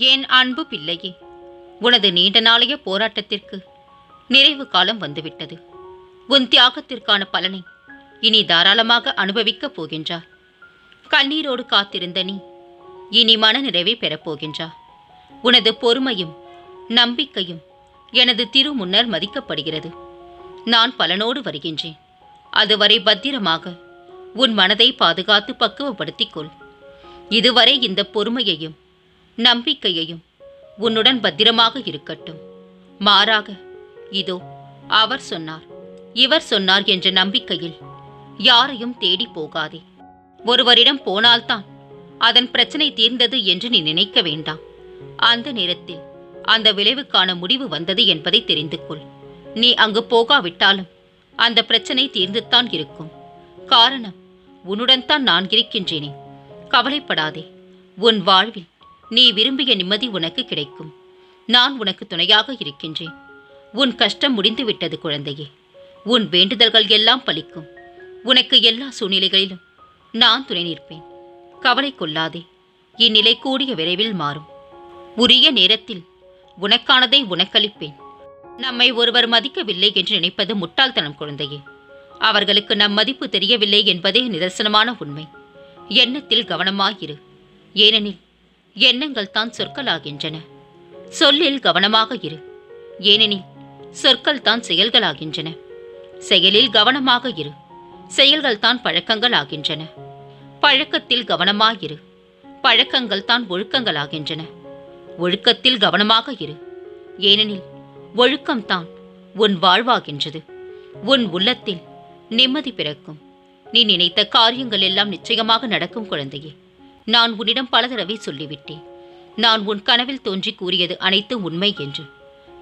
என் அன்பு பிள்ளையே? உனது நீண்ட நாளைய போராட்டத்திற்கு நிறைவு காலம் வந்துவிட்டது. உன் தியாகத்திற்கான பலனை இனி தாராளமாக அனுபவிக்கப் போகின்றார் கண்ணீரோடு காத்திருந்த நீ இனி மன நிறைவை பெறப்போகின்றார் உனது பொறுமையும் நம்பிக்கையும் எனது திரு முன்னர் மதிக்கப்படுகிறது. நான் பலனோடு வருகின்றேன். அதுவரை பத்திரமாக உன் மனதை பாதுகாத்து பக்குவப்படுத்திக் கொள். இதுவரை இந்த பொறுமையையும் நம்பிக்கையையும் உன்னுடன் பத்திரமாக இருக்கட்டும். மாறாக இதோ அவர் சொன்னார். இவர் சொன்னார் என்ற நம்பிக்கையில் யாரையும் தேடி போகாதே. ஒருவரிடம் போனால்தான் அதன் பிரச்சனை தீர்ந்தது என்று நீ நினைக்க வேண்டாம். அந்த நேரத்தில் அந்த விளைவுக்கான முடிவு வந்தது என்பதை தெரிந்து கொள். நீ அங்கு போகாவிட்டாலும் அந்த பிரச்சனை தீர்ந்துத்தான் இருக்கும். காரணம் உன்னுடன் தான் நான் இருக்கின்றேனே. கவலைப்படாதே. உன் வாழ்வில் நீ விரும்பிய நிம்மதி உனக்கு கிடைக்கும். நான் உனக்கு துணையாக இருக்கின்றேன். உன் கஷ்டம் முடிந்து விட்டது குழந்தையே. உன் வேண்டுதல்கள் எல்லாம் பலிக்கும். உனக்கு எல்லா சூழ்நிலைகளிலும் நான் துணை நிற்பேன். கவலை கொள்ளாதே. இந்நிலை கூடிய விரைவில் மாறும். உரிய நேரத்தில் உனக்கானதை உனக்களிப்பேன். நம்மை ஒருவர் மதிக்கவில்லை என்று நினைப்பது முட்டாள்தனம் குழந்தையே. அவர்களுக்கு நம் மதிப்பு தெரியவில்லை என்பதே நிதர்சனமான உண்மை. எண்ணத்தில் கவனமாயிரு. ஏனெனில் எண்ணங்கள் தான் சொற்களாகின்றன. சொல்லில் கவனமாக இரு. ஏனெனில் சொற்கள் தான் செயல்களாகின்றன. செயலில் கவனமாக இரு. செயல்கள் தான் பழக்கங்கள் ஆகின்றன பழக்கத்தில் கவனமாயிரு பழக்கங்கள் தான் ஒழுக்கங்களாகின்றன. ஒழுக்கத்தில் கவனமாக இரு. ஏனெனில் ஒழுக்கம்தான் உன் வாழ்வாகின்றது. உன் உள்ளத்தில் நிம்மதி பிறக்கும். நீ நினைத்த காரியங்கள் எல்லாம் நிச்சயமாக நடக்கும் குழந்தையே. நான் உன்னிடம் பல தடவை சொல்லிவிட்டேன். நான் உன் கனவில் தோன்றி கூறியது அனைத்தும் உண்மை என்று.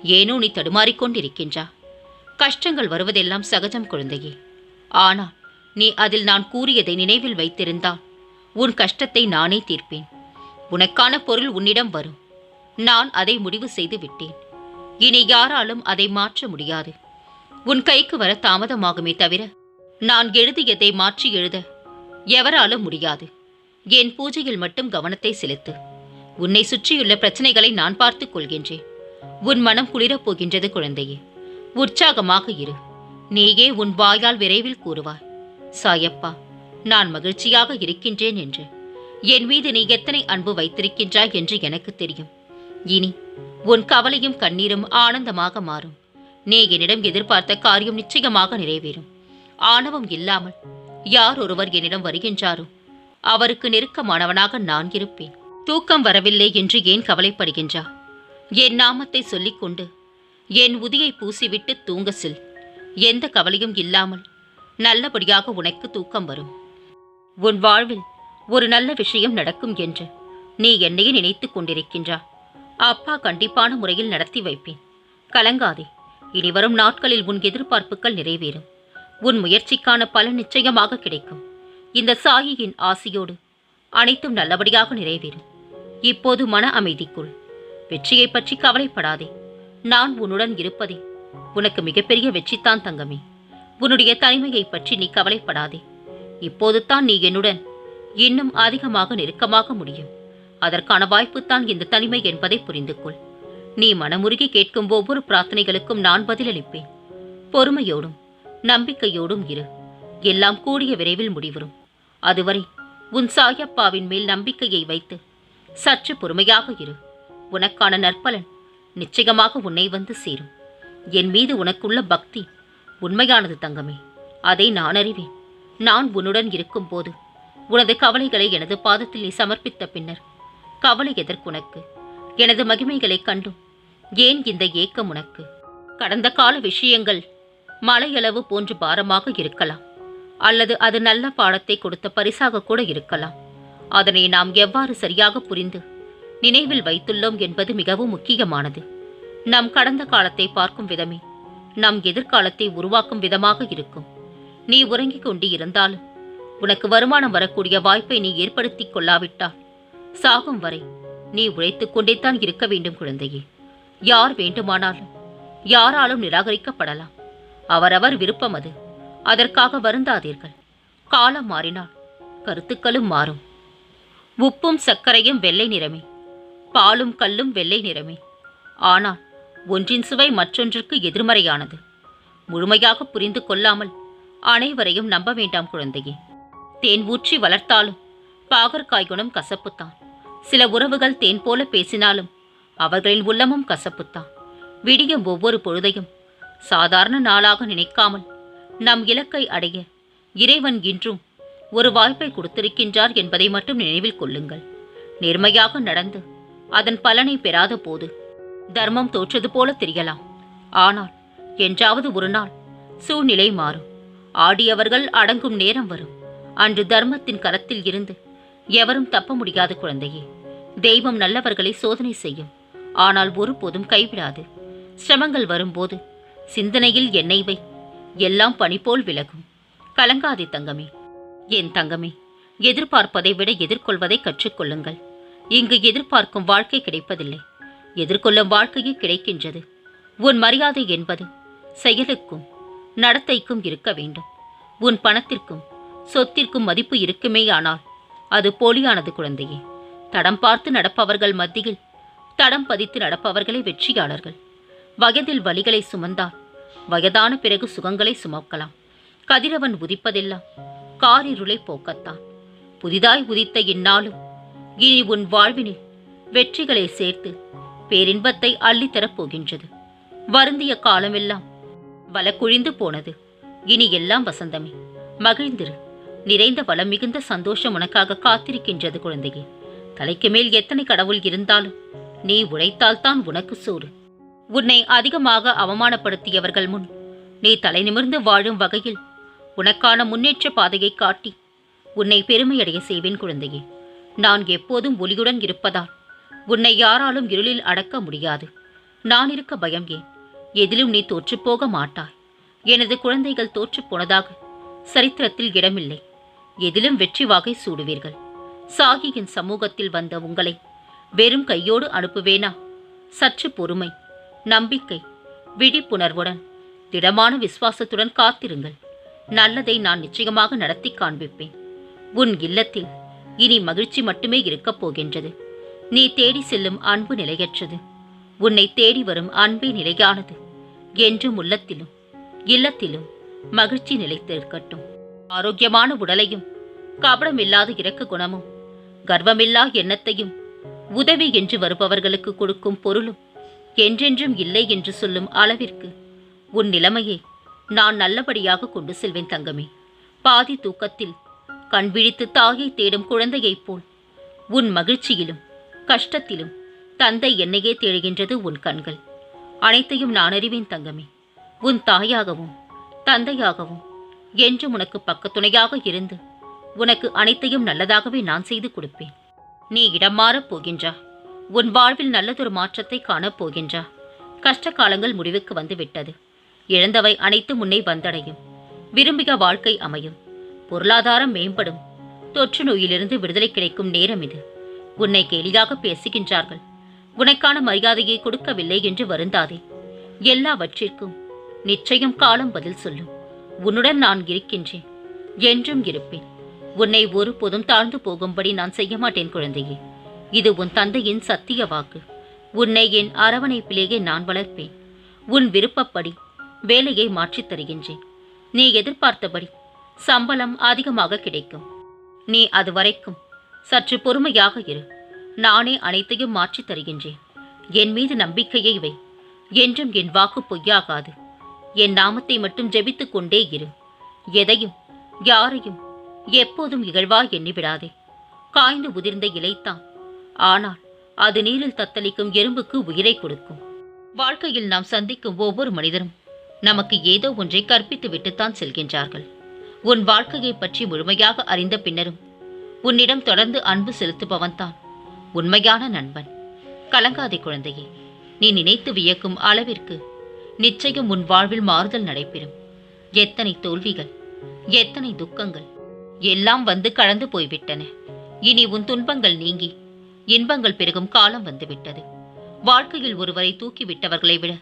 ஏனோ நீ தடுமாறிக்கொண்டிருக்கின்றா கஷ்டங்கள் வருவதெல்லாம் சகஜம் குழந்தையே. ஆனால் நீ அதில் நான் கூறியதை நினைவில் வைத்திருந்தால் உன் கஷ்டத்தை நானே தீர்ப்பேன். உனக்கான பொருள் உன்னிடம் வரும். நான் அதை முடிவு செய்து விட்டேன். இனி யாராலும் அதை மாற்ற முடியாது. உன் கைக்கு வர தாமதமாகுமே தவிர நான் எழுதியதை மாற்றி எழுத எவராலும் முடியாது. என் பூஜையில் மட்டும் கவனத்தை செலுத்து. உன்னை சுற்றியுள்ள பிரச்சனைகளை நான் பார்த்துக் கொள்கின்றேன். உன் மனம் குளிரப் போகின்றது குழந்தையே. உற்சாகமாக இரு. நீயே உன் வாயால் விரைவில் கூறுவாய். சாயப்பா நான் மகிழ்ச்சியாக இருக்கின்றேன் என்று. என் மீது நீ எத்தனை அன்பு வைத்திருக்கின்றாய் என்று எனக்கு தெரியும். இனி உன் கவலையும் கண்ணீரும் ஆனந்தமாக மாறும். நீ என்னிடம் எதிர்பார்த்த காரியம் நிச்சயமாக நிறைவேறும். ஆணவம் இல்லாமல் யார் ஒருவர் என்னிடம் வருகின்றாரோ அவருக்கு நெருக்கமானவனாக நான் இருப்பேன். தூக்கம் வரவில்லை என்று ஏன் கவலைப்படுகின்றா என் நாமத்தை சொல்லிக்கொண்டு என் உதியை பூசிவிட்டு தூங்க செல். எந்த கவலையும் இல்லாமல் நல்லபடியாக உனக்கு தூக்கம் வரும். உன் வாழ்வில் ஒரு நல்ல விஷயம் நடக்கும் என்று நீ என்னையே நினைத்துக் கொண்டிருக்கின்றா அப்பா கண்டிப்பான முறையில் நடத்தி வைப்பேன். கலங்காதே இனி வரும் நாட்களில் உன் எதிர்பார்ப்புகள் நிறைவேறும். உன் முயற்சிக்கான பலன் நிச்சயமாக கிடைக்கும். இந்த சாயியின் ஆசியோடு அனைத்தும் நல்லபடியாக நிறைவேறும். இப்போது மன அமைதிக்குள். வெற்றியை பற்றி கவலைப்படாதே. நான் உன்னுடன் இருப்பதே. உனக்கு மிகப்பெரிய வெற்றித்தான் தங்கமே. உன்னுடைய தனிமையை பற்றி நீ கவலைப்படாதே. இப்போது தான் நீ என்னுடன் இன்னும் அதிகமாக நெருக்கமாக முடியும். அதற்கான வாய்ப்புத்தான் இந்த தனிமை என்பதை புரிந்து கொள் நீ மனமுருகி கேட்கும் ஒவ்வொரு பிரார்த்தனைகளுக்கும் நான் பதிலளிப்பேன். பொறுமையோடும் நம்பிக்கையோடும் இரு. எல்லாம் கூடிய விரைவில் முடிவரும் அதுவரை உன் சாயப்பாவின் மேல் நம்பிக்கையை வைத்து சற்று பொறுமையாக இரு. உனக்கான நற்பலன் நிச்சயமாக உன்னை வந்து சேரும். என் மீது உனக்குள்ள பக்தி உண்மையானது தங்கமே. அதை நான் அறிவேன். நான் உன்னுடன் இருக்கும்போது உனது கவலைகளை எனது பாதத்தில் நீ சமர்ப்பித்த பின்னர் கவலை எதற்குனக்கு எனது மகிமைகளைக் கண்டும் ஏன் இந்த ஏக்கம் உனக்கு? கடந்த கால விஷயங்கள் மலையளவு போன்று பாரமாக இருக்கலாம். அல்லது அது நல்ல பாடத்தை கொடுத்த பரிசாக கூட இருக்கலாம். அதனை நாம் எவ்வாறு சரியாக புரிந்து நினைவில் வைத்துள்ளோம் என்பது மிகவும் முக்கியமானது. நம் கடந்த காலத்தை பார்க்கும் விதமே நம் எதிர்காலத்தை உருவாக்கும் விதமாக இருக்கும். நீ உறங்கிக் கொண்டு இருந்தாலும் உனக்கு வருமானம் வரக்கூடிய வாய்ப்பை நீ ஏற்படுத்திக் கொள்ளாவிட்டால் சாகும் வரை நீ உழைத்துக் கொண்டேதான் இருக்க வேண்டும் குழந்தையே. யார் வேண்டுமானாலும் யாராலும் நிராகரிக்கப்படலாம். அவரவர் விருப்பம் அது. அதற்காக வருந்தாதீர்கள். காலம் மாறினால் கருத்துக்களும் மாறும். உப்பும் சர்க்கரையும் வெள்ளை நிறமே. பாலும் கல்லும் வெள்ளை நிறமே. ஆனால் ஒன்றின் சுவை மற்றொன்றுக்கு எதிர்மறையானது. முழுமையாக புரிந்து கொள்ளாமல் அனைவரையும் நம்ப வேண்டாம் குழந்தையே. தேன் ஊற்றி வளர்த்தாலும் பாகற்காய் குணம் கசப்புத்தான். சில உறவுகள் தேன் போல பேசினாலும் அவர்களின் உள்ளமும் கசப்புத்தான். விடியும் ஒவ்வொரு பொழுதையும் சாதாரண நாளாக நினைக்காமல் நம் இலக்கை அடைய இறைவன் இன்றும் ஒரு வாய்ப்பை கொடுத்திருக்கின்றார் என்பதை மட்டும் நினைவில் கொள்ளுங்கள். நேர்மையாக நடந்து அதன் பலனை பெறாத போது தர்மம் தோற்றது போல தெரியலாம். ஆனால் என்றாவது ஒரு நாள் சூழ்நிலை மாறும். ஆடியவர்கள் அடங்கும் நேரம் வரும். அன்று தர்மத்தின் கரத்தில் இருந்து எவரும் தப்ப முடியாத குழந்தையே தெய்வம் நல்லவர்களை சோதனை செய்யும். ஆனால் ஒருபோதும் கைவிடாது. சிரமங்கள் வரும்போது சிந்தனையில் என்னை வை எல்லாம் பனிபோல் விலகும். கலங்காதே தங்கமே. என் தங்கமே எதிர்பார்ப்பதை விட எதிர்கொள்வதை கற்றுக்கொள்ளுங்கள். இங்கு எதிர்பார்க்கும் வாழ்க்கை கிடைப்பதில்லை. எதிர்கொள்ளும் வாழ்க்கையே கிடைக்கின்றது. உன் மரியாதை என்பது செயலுக்கும் நடத்தைக்கும் இருக்க வேண்டும். உன் பணத்திற்கும் சொத்திற்கும் மதிப்பு இருக்குமேயானால் அது போலியானது குழந்தையே. தடம் பார்த்து நடப்பவர்கள் மத்தியில் தடம் பதித்து நடப்பவர்களே வெற்றியாளர்கள். வயதில் வலிகளை சுமந்தால் வயதான பிறகு சுகங்களை சுமக்கலாம். கதிரவன் உதிப்பதெல்லாம் காரிருளை போக்கத்தான். புதிதாய் உதித்த இந்நாளும் இனி உன் வாழ்வினில் வெற்றிகளை சேர்த்து பேரின்பத்தை அள்ளித்தரப் போகின்றது. வருந்திய காலமெல்லாம் வலக்குழிந்து போனது. இனி எல்லாம் வசந்தமே. மகிழ்ந்திரு. நிறைந்த வளம் மிகுந்த சந்தோஷம் உனக்காக காத்திருக்கின்றது குழந்தையே. தலைக்கு மேல் எத்தனை கடவுள் இருந்தாலும் நீ உழைத்தால்தான் உனக்கு சோறு. உன்னை அதிகமாக அவமானப்படுத்தியவர்கள் முன் நீ தலை நிமிர்ந்து வாழும் வகையில் உனக்கான முன்னேற்ற பாதையை காட்டி உன்னை பெருமையடைய செய்வேன் குழந்தையே. நான் எப்போதும் ஒளியுடன் இருப்பதால் உன்னை யாராலும் இருளில் அடக்க முடியாது. நான் இருக்க பயம் ஏன்? எதிலும் நீ தோற்றுப்போக மாட்டாய். எனது குழந்தைகள் தோற்றுப் போனதாக சரித்திரத்தில் இடமில்லை. எதிலும் வெற்றி வாகை சூடுவீர்கள். சாகியின் சமூகத்தில் வந்த உங்களை வெறும் கையோடு அனுப்புவேனா? சற்று பொறுமை. நம்பிக்கை விழிப்புணர்வுடன் திடமான விசுவாசத்துடன் காத்திருங்கள். நல்லதை நான் நிச்சயமாக நடத்தி காண்பிப்பேன். உன் இல்லத்தில் இனி மகிழ்ச்சி மட்டுமே இருக்கப் போகின்றது. நீ தேடி செல்லும் அன்பு நிலையற்றது. உன்னை தேடி வரும் அன்பே நிலையானது. என்றும் உள்ளத்திலும் இல்லத்திலும் மகிழ்ச்சி நிலைத்திருக்கட்டும். ஆரோக்கியமான உடலையும் கபடமில்லாத இறக்க குணமும் கர்வமில்லா எண்ணத்தையும் உதவி என்று வருபவர்களுக்கு கொடுக்கும் பொருளும் என்றென்றும் இல்லை என்று சொல்லும் அளவிற்கு உன் நிலைமையை நான் நல்லபடியாக கொண்டு செல்வேன் தங்கமே. பாதி தூக்கத்தில் கண் விழித்து தாயை தேடும் குழந்தையைப் போல் உன் மகிழ்ச்சியிலும் கஷ்டத்திலும் தந்தை என்னையே தேடுகின்றது உன் கண்கள். அனைத்தையும் நான் அறிவேன் தங்கமே. உன் தாயாகவும் தந்தையாகவும் என்றும் உனக்கு பக்கத்துணையாக இருந்து உனக்கு அனைத்தையும் நல்லதாகவே நான் செய்து கொடுப்பேன். நீ இடம் மாறப் போகின்றா. உன் வாழ்வில் நல்லதொரு மாற்றத்தை காணப் போகின்றா கஷ்ட காலங்கள் முடிவுக்கு வந்துவிட்டது. இழந்தவை அனைத்து முன்னே வந்தடையும். விரும்பிய வாழ்க்கை அமையும். பொருளாதாரம் மேம்படும். தொற்று நோயிலிருந்து விடுதலை கிடைக்கும் நேரம் இது. உன்னை கேலியாக பேசுகின்றார்கள். உனக்கான மரியாதையை கொடுக்கவில்லை என்று வருந்தாதே. எல்லாவற்றிற்கும் நிச்சயம் காலம் பதில் சொல்லும். உன்னுடன் நான் இருக்கின்றேன். என்றும் இருப்பேன். உன்னை ஒருபோதும் தாழ்ந்து போகும்படி நான் செய்ய மாட்டேன் குழந்தையே. இது உன் தந்தையின் சத்திய வாக்கு. உன்னை என் அரவணைப்பிலேயே நான் வளர்ப்பேன். உன் விருப்பப்படி வேலையை மாற்றித் தருகின்றேன். நீ எதிர்பார்த்தபடி சம்பளம் அதிகமாக கிடைக்கும். நீ அது வரைக்கும் சற்று பொறுமையாக இரு. நானே அனைத்தையும் மாற்றித் தருகின்றேன். என் மீது நம்பிக்கையை வை. என்றும் என் வாக்கு பொய்யாகாது. என் நாமத்தை மட்டும் ஜெபித்துக் கொண்டே இரு. எதையும் யாரையும் எப்போதும் இகழ்வா எண்ணி விடாதே. காய்ந்து உதிர்ந்த இலைத்தான் ஆனால் அது நீரில் தத்தளிக்கும் எறும்புக்கு உயிரை கொடுக்கும். வாழ்க்கையில் நாம் சந்திக்கும் ஒவ்வொரு மனிதரும் நமக்கு ஏதோ ஒன்றை கற்பித்து விட்டுத்தான் செல்கின்றார்கள். உன் வாழ்க்கையை பற்றி முழுமையாக அறிந்த பின்னரும் உன்னிடம் தொடர்ந்து அன்பு செலுத்துபவன்தான் உண்மையான நண்பன். கலங்காதே குழந்தையே நீ நினைத்து வியக்கும் அளவிற்கு நிச்சயம் உன் வாழ்வில் மாறுதல் நடைபெறும். எத்தனை தோல்விகள் எத்தனை துக்கங்கள் எல்லாம் வந்து கலந்து போய்விட்டன. இனி உன் துன்பங்கள் நீங்கி இன்பங்கள் பெருகும் காலம் வந்துவிட்டது. வாழ்க்கையில் ஒருவரை தூக்கி விட்டவர்களை விட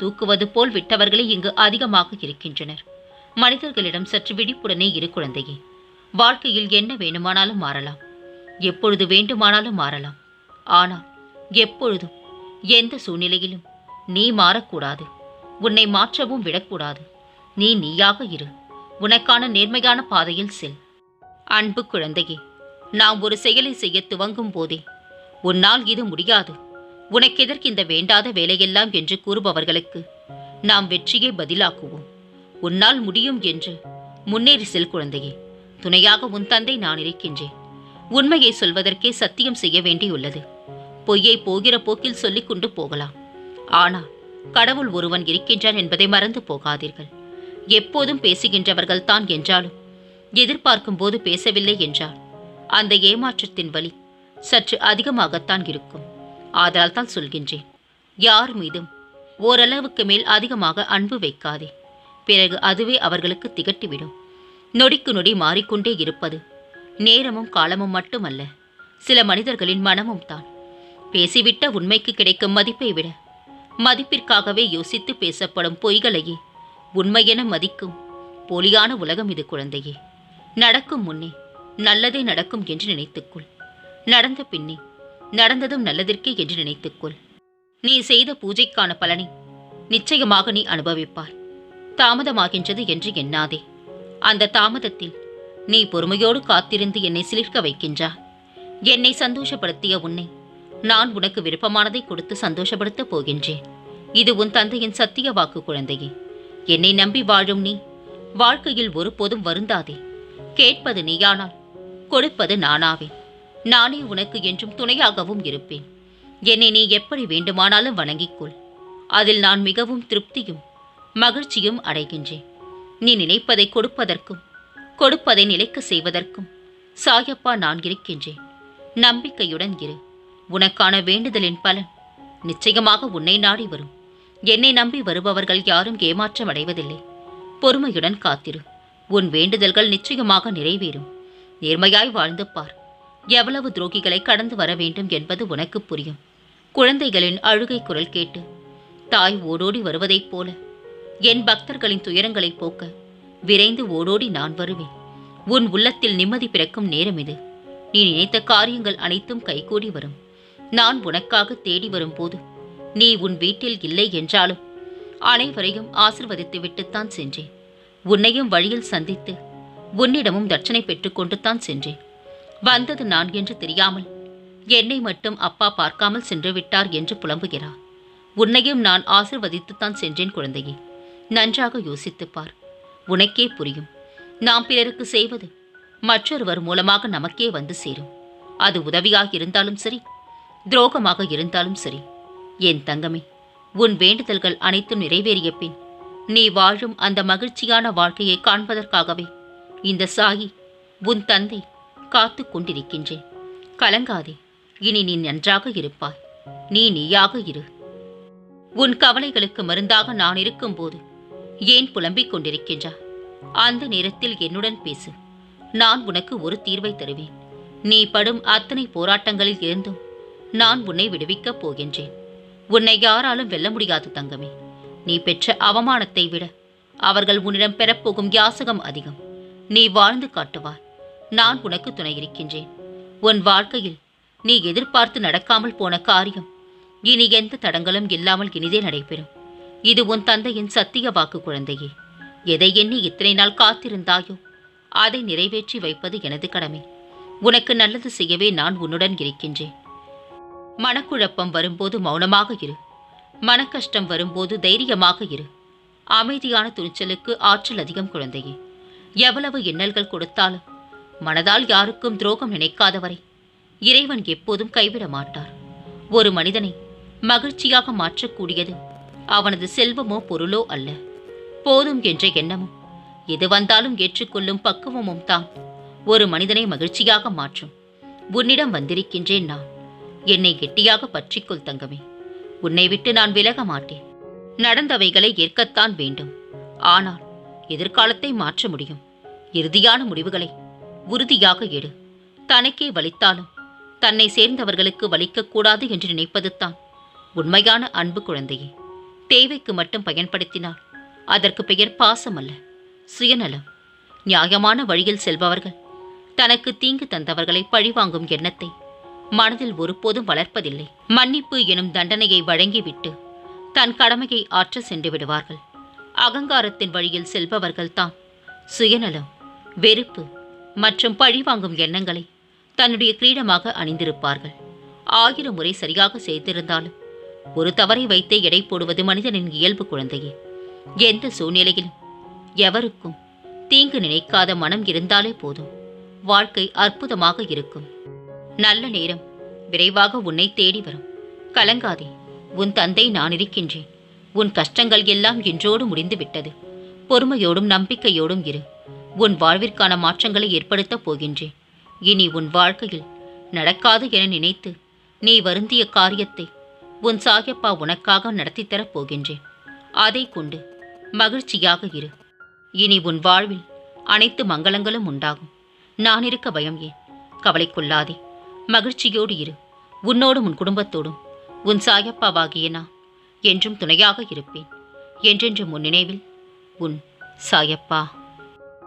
தூக்குவது போல் விட்டவர்களே இங்கு அதிகமாக இருக்கின்றனர். மனிதர்களிடம் சற்று விழிப்புடனே இரு குழந்தையே வாழ்க்கையில் என்ன வேணுமானாலும் மாறலாம். எப்பொழுது வேண்டுமானாலும் மாறலாம். ஆனால் எப்பொழுதும் எந்த சூழ்நிலையிலும் நீ மாறக்கூடாது. உன்னை மாற்றவும் விடக்கூடாது. நீ நீயாக இரு. உனக்கான நேர்மையான பாதையில் செல். அன்பு குழந்தையே நாம் ஒரு செயலை செய்ய துவங்கும் போதே உன்னால் இது முடியாது. உனக்கெதற்கு இந்த வேண்டாத வேலையெல்லாம் என்று கூறுபவர்களுக்கு நாம் வெற்றியை பதிலாக்குவோம். உன்னால் முடியும் என்று முன்னேறி செல் குழந்தையே. துணையாக உன் தந்தை நான் இருக்கின்றேன். உண்மையை சொல்வதற்கே சத்தியம் செய்ய வேண்டியுள்ளது. பொய்யை போகிற போக்கில் சொல்லிக் கொண்டு போகலாம். ஆனால் கடவுள் ஒருவன் இருக்கின்றான் என்பதை மறந்து போகாதீர்கள். எப்போதும் பேசுகின்றவர்கள் தான் என்றாலும் எதிர்பார்க்கும் போது பேசவில்லை என்றால் அந்த ஏமாற்றத்தின் வழி சற்று அதிகமாகத்தான் இருக்கும். ஆதலால் தான் சொல்கின்றேன். யார் மீதும் ஓரளவுக்கு மேல் அதிகமாக அன்பு வைக்காதே. பிறகு அதுவே அவர்களுக்கு திகட்டிவிடும். நொடிக்கு நொடி மாறிக்கொண்டே இருப்பது நேரமும் காலமும் மட்டுமல்ல சில மனிதர்களின் மனமும் தான். பேசிவிட்ட உண்மைக்கு கிடைக்கும் மதிப்பை விட மதிப்பிற்காகவே யோசித்து பேசப்படும் பொய்களையே உண்மையென மதிக்கும் போலியான உலகம் இது குழந்தையே. நடக்கும் முன்னே நல்லதே நடக்கும் என்று நினைத்துக்கொள். நடந்த பின்னே நடந்ததும் நல்லதற்கே என்று நினைத்துக்கொள். நீ செய்த பூஜைக்கான பலனை நிச்சயமாக நீ அனுபவிப்பாய். தாமதமாகின்றது என்று எண்ணாதே. அந்த தாமதத்தில் நீ பொறுமையோடு காத்திருந்து என்னை சிலிர்க்க வைக்கின்றாய். என்னை சந்தோஷப்படுத்திய உன்னை நான் உனக்கு விருப்பமானதை கொடுத்து சந்தோஷப்படுத்தப் போகின்றேன். இது உன் தந்தையின் சத்திய வாக்கு குழந்தையே. என்னை நம்பி வாழும் நீ வாழ்க்கையில் ஒருபோதும் வருந்தாதே. கேட்பது நீயானால் கொடுப்பது நானாவேன் நானே உனக்கு என்றும் துணையாகவும் இருப்பேன். என்னை நீ எப்படி வேண்டுமானாலும் வணங்கிக்கொள். அதில் நான் மிகவும் திருப்தியும் மகிழ்ச்சியும் அடைகின்றேன். நீ நினைப்பதை கொடுப்பதற்கும் கொடுப்பதை நிலைக்க செய்வதற்கும் சாயப்பா நான் இருக்கின்றேன். நம்பிக்கையுடன் இரு. உனக்கான வேண்டுதலின் பலன் நிச்சயமாக உன்னை நாடி வரும். என்னை நம்பி வருபவர்கள் யாரும் ஏமாற்றம் அடைவதில்லை. பொறுமையுடன் காத்திரு. உன் வேண்டுதல்கள் நிச்சயமாக நிறைவேறும். நேர்மையாய் வாழ்ந்து பார். எவ்வளவு துரோகிகளை கடந்து வர வேண்டும் என்பது உனக்கு புரியும். குழந்தைகளின் அழுகை குரல் கேட்டு தாய் ஓடோடி வருவதைப் போல என் பக்தர்களின் துயரங்களை போக்க விரைந்து ஓடோடி நான் வருவேன். உன் உள்ளத்தில் நிம்மதி பிறக்கும் நேரம் இது. நீ நினைத்த காரியங்கள் அனைத்தும் கைகூடி வரும். நான் உனக்காக தேடி வரும்போது நீ உன் வீட்டில் இல்லை என்றாலும் அனைவரையும் ஆசிர்வதித்து விட்டுத்தான் சென்றேன். உன்னையும் வழியில் சந்தித்து உன்னிடமும் தட்சணை பெற்றுக்கொண்டு தான் சென்றேன். வந்தது நான் என்று தெரியாமல் என்னை மட்டும் அப்பா பார்க்காமல் சென்று விட்டார் என்று புலம்புகிறார். உன்னையும் நான் ஆசிர்வதித்துத்தான் சென்றேன் குழந்தையே. நன்றாக யோசித்துப் பார் உனக்கே புரியும். நாம் பிறருக்கு செய்வது மற்றொருவர் மூலமாக நமக்கே வந்து சேரும். அது உதவியாக இருந்தாலும் சரி துரோகமாக இருந்தாலும் சரி. என் தங்கமே உன் வேண்டுதல்கள் அனைத்தும் நிறைவேறிய பின் நீ வாழும் அந்த மகிழ்ச்சியான வாழ்க்கையை காண்பதற்காகவே இந்த சாயி உன் தந்தை காத்து கொண்டிருக்கின்றேன். கலங்காதே இனி நீ நன்றாக இருப்பாய். நீ நீயாக இரு. உன் கவலைகளுக்கு மருந்தாக நான் இருக்கும்போது ஏன் புலம்பிக் கொண்டிருக்கின்றா அந்த நேரத்தில் என்னுடன் பேசு. நான் உனக்கு ஒரு தீர்வை தருவேன். நீ படும் அத்தனை போராட்டங்களில் இருந்தும் நான் உன்னை விடுவிக்கப் போகின்றேன். உன்னை யாராலும் வெல்ல முடியாது தங்கமே. நீ பெற்ற அவமானத்தை விட அவர்கள் உன்னிடம் பெறப்போகும் யாசகம் அதிகம். நீ வாழ்ந்து காட்டுவாய். நான் உனக்கு துணை இருக்கின்றேன் உன் வாழ்க்கையில் நீ எதிர்பார்த்து நடக்காமல் போன காரியம் இனி எந்த தடங்களும் இல்லாமல் இனிதே நடைபெறும். இது உன் தந்தையின் சத்திய வாக்கு குழந்தையே. எதை எண்ணி இத்தனை நாள் காத்திருந்தாயோ அதை நிறைவேற்றி வைப்பது எனது கடமை. உனக்கு நல்லது செய்யவே நான் உன்னுடன் இருக்கின்றேன். மனக்குழப்பம் வரும்போது மௌனமாக இரு. மனக்கஷ்டம் வரும்போது தைரியமாக இரு. அமைதியான துணிச்சலுக்கு ஆற்றல் அதிகம் குழந்தையே. எவ்வளவு இன்னல்கள் கொடுத்தாலும் மனதால் யாருக்கும் துரோகம் நினைக்காதவரை இறைவன் எப்போதும் கைவிட மாட்டார். ஒரு மனிதனை மகிழ்ச்சியாக மாற்றக்கூடியது அவனது செல்வமோ பொருளோ அல்ல. போதும் என்ற எண்ணமும் எது வந்தாலும் ஏற்றுக்கொள்ளும் பக்குவமும் தான் ஒரு மனிதனை மகிழ்ச்சியாக மாற்றும். உன்னிடம் வந்திருக்கின்றேன் நான். என்னை கெட்டியாக பற்றிக்கொள் தங்கமே. உன்னை விட்டு நான் விலக மாட்டேன். நடந்தவைகளை ஏற்கத்தான் வேண்டும். ஆனால் எதிர்காலத்தை மாற்ற முடியும். இறுதியான முடிவுகளை உறுதியாக எடு. தனக்கே வலித்தாலும் தன்னை சேர்ந்தவர்களுக்கு வலிக்கக்கூடாது என்று நினைப்பது தான் உண்மையான அன்பு குழந்தையே. தேவைக்கு மட்டும் பயன்படுத்தினால் அதற்கு பெயர் பாசம் அல்ல சுயநலம். நியாயமான வழியில் செல்பவர்கள் தனக்கு தீங்கு தந்தவர்களை பழிவாங்கும் எண்ணத்தை மனதில் ஒருபோதும் வளர்ப்பதில்லை. மன்னிப்பு எனும் தண்டனையை வழங்கிவிட்டு தன் கடமையை ஆற்ற சென்று விடுவார்கள். அகங்காரத்தின் வழியில் செல்பவர்கள்தான் சுயநலம் வெறுப்பு மற்றும் பழிவாங்கும் எண்ணங்களை தன்னுடைய கிரீடமாக அணிந்திருப்பார்கள். ஆயிரம் முறை சரியாக செய்திருந்தாலும் ஒரு தவறை வைத்தே எடை போடுவது மனிதனின் இயல்பு குழந்தையே. எந்த சூழ்நிலையிலும் எவருக்கும் தீங்கு நினைக்காத மனம் இருந்தாலே போதும். வாழ்க்கை அற்புதமாக இருக்கும். நல்ல நேரம் விரைவாக உன்னை தேடி வரும். கலங்காதே உன் தந்தை நான் இருக்கின்றேன். உன் கஷ்டங்கள் எல்லாம் இன்றோடு முடிந்துவிட்டது. பொறுமையோடும் நம்பிக்கையோடும் இரு. உன் வாழ்விற்கான மாற்றங்களை ஏற்படுத்தப் போகின்றேன். இனி உன் வாழ்க்கையில் நடக்காது என நினைத்து நீ வருந்திய காரியத்தை உன் சாயப்பா உனக்காக நடத்தித் தரப் போகின்றேன். அதை கொண்டு மகிழ்ச்சியாக இரு. இனி உன் வாழ்வில் அனைத்து மங்களங்களும் உண்டாகும். நான் இருக்க பயம் ஏன்? கவலை கொள்ளாதே. மகிழ்ச்சியோடு இரு. உன்னோடும் உன் குடும்பத்தோடும். உன் சாயப்பாவாகிய நான் என்றும் துணையாக இருப்பேன். என்றென்றும் உன் நினைவில் உன் சாயப்பா